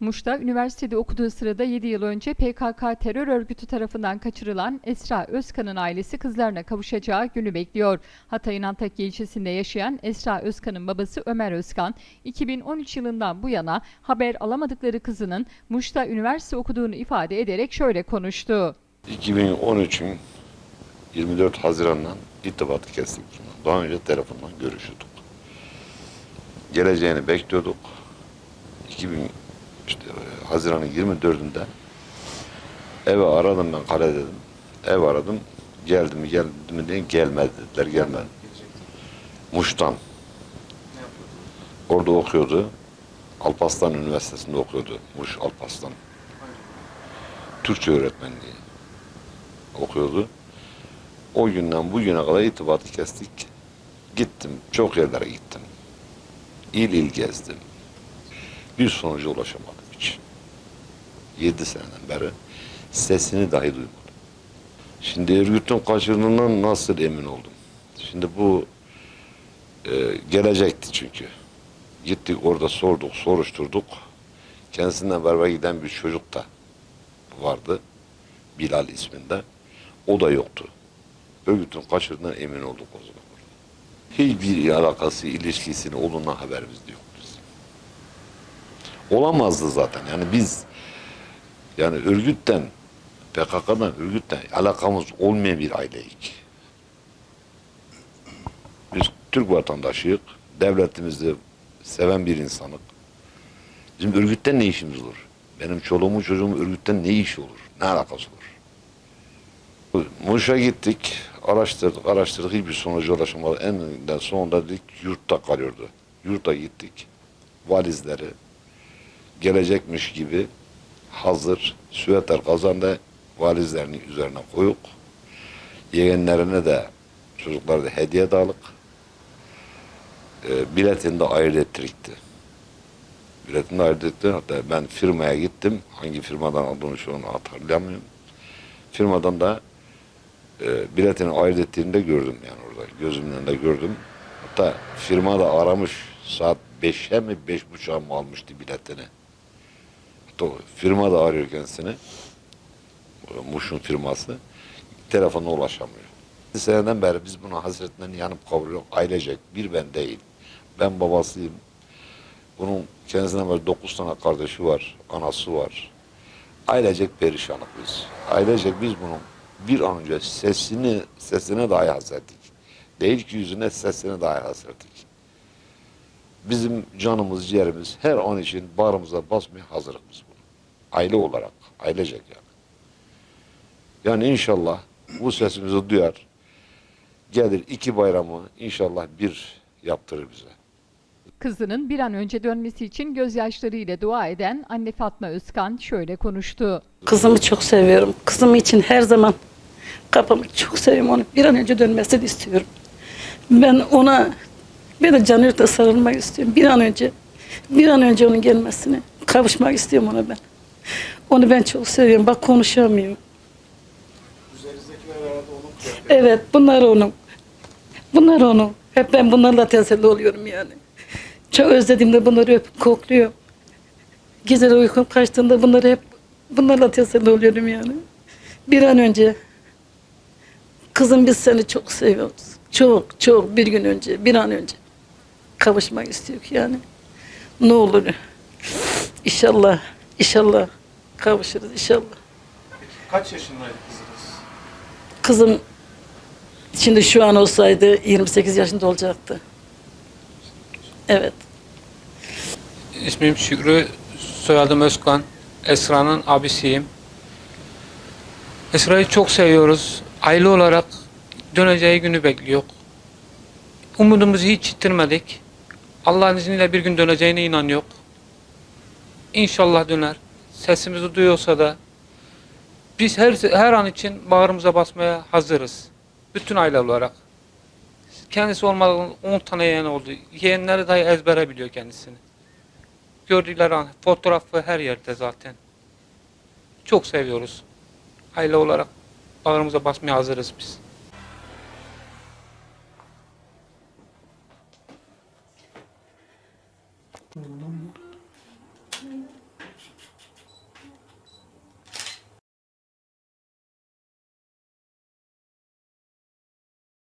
Muş'ta üniversitede okuduğu sırada 7 yıl önce PKK terör örgütü tarafından kaçırılan Esra Özkan'ın ailesi kızlarına kavuşacağı günü bekliyor. Hatay'ın Antakya ilçesinde yaşayan Esra Özkan'ın babası Ömer Özkan, 2013 yılından bu yana haber alamadıkları kızının Muş'ta üniversite okuduğunu ifade ederek şöyle konuştu. 2013'ün 24 Haziran'dan irtibatı kestik. Daha önce telefondan görüşüyorduk. Geleceğini bekliyorduk. 2000 işte e, Haziran'ın 24'ünde eve aradım ben kale dedim. Ev aradım. Geldi mi geldi mi diye gelmedi dediler gelmedi. Muş'tan. Orada okuyordu. Alparslan Üniversitesi'nde okuyordu. Muş Alparslan. Türkçe öğretmenliği okuyordu. O günden bugüne kadar itibatı kestik. Gittim, çok yerlere gittim. İl il gezdim. Bir sonuca ulaşamadım. Yedi seneden beri sesini dahi duymadım. Şimdi örgütün kaçırdığından nasıl emin oldum? Şimdi bu e, gelecekti çünkü. Gittik orada sorduk, soruşturduk. Kendisinden beraber giden bir çocuk da vardı. Bilal isminde. O da yoktu. Örgütün kaçırdığından emin olduk o zaman. Hiçbir alakası, ilişkisini olduğundan haberimiz de yok bizim. Olamazdı zaten. Yani biz yani örgütten PKK'dan örgütten alakamız olmayan bir aileyik. Biz Türk vatandaşıyık. Devletimizi seven bir insanık. Bizim örgütten ne işimiz olur? Benim çoluğumun çocuğumun örgütten ne işi olur? Ne alakası olur? Muş'a gittik, araştırdık, araştırdık, hiçbir sonuca ulaşamadık. En sonunda dedik yurtta kalıyordu. Yurtta gittik. Valizleri gelecekmiş gibi hazır süveter kazanda valizlerini üzerine koyuk. Yeğenlerine de çocuklara da hediye de alık. E, biletini de ayırt ettirikti. Biletini de ayırt etti. Hatta ben firmaya gittim. Hangi firmadan aldığını şu an hatırlamıyorum. Firmadan da e, biletini ayırt ettiğini de gördüm yani orada. Gözümün önünde gördüm. Hatta firma da aramış. Saat 5'e mi 5.30'a mı almıştı biletini. Firma da arıyor kendisini. Muş'un firması. Telefonuna ulaşamıyor. Seneden beri biz buna hasretinden yanıp kavuruyoruz. Ailecek. Bir ben değil. Ben babasıyım. Bunun kendisinden böyle dokuz tane kardeşi var. Anası var. Ailecek perişanlık biz. Ailecek biz bunun bir an önce sesini sesine dahi hasrettik. Değil ki yüzüne sesine dahi hasrettik. Bizim canımız, ciğerimiz her an için bağrımıza basmaya hazırız. Aile olarak, ailecek yani. Yani inşallah bu sesimizi duyar, gelir iki bayramı inşallah bir yaptırır bize. Kızının bir an önce dönmesi için gözyaşlarıyla dua eden anne Fatma Özkan şöyle konuştu. Kızımı çok seviyorum. Kızım için her zaman kapımı çok seviyorum onu. Bir an önce dönmesini istiyorum. Ben ona ben de canı sarılmak istiyorum. Bir an önce bir an önce onun gelmesini kavuşmak istiyorum ona ben. Onu ben çok seviyorum. Bak konuşamıyorum. Evet bunlar onun. Bunlar onun. Hep ben bunlarla teselli oluyorum yani. Çok özlediğimde bunları öpüp kokluyorum. Geceler uykum kaçtığında bunları hep bunlarla teselli oluyorum yani. Bir an önce kızım biz seni çok seviyoruz. Çok çok bir gün önce bir an önce kavuşmak istiyoruz yani. Ne olur İnşallah inşallah kavuşuruz inşallah. Kaç yaşındaydı kızınız? Kızım şimdi şu an olsaydı 28 yaşında olacaktı. Evet. İsmim Şükrü, soyadım Özkan. Esra'nın abisiyim. Esra'yı çok seviyoruz. Aile olarak döneceği günü bekliyor. Umudumuzu hiç yitirmedik. Allah'ın izniyle bir gün döneceğine inanıyor. İnşallah döner. Sesimizi duyuyorsa da biz her her an için bağrımıza basmaya hazırız. Bütün aile olarak. Kendisi olmadan 10 tane yeğen oldu. Yeğenleri dahi ezbere biliyor kendisini. Gördükleri an fotoğrafı her yerde zaten. Çok seviyoruz. Aile olarak bağrımıza basmaya hazırız biz.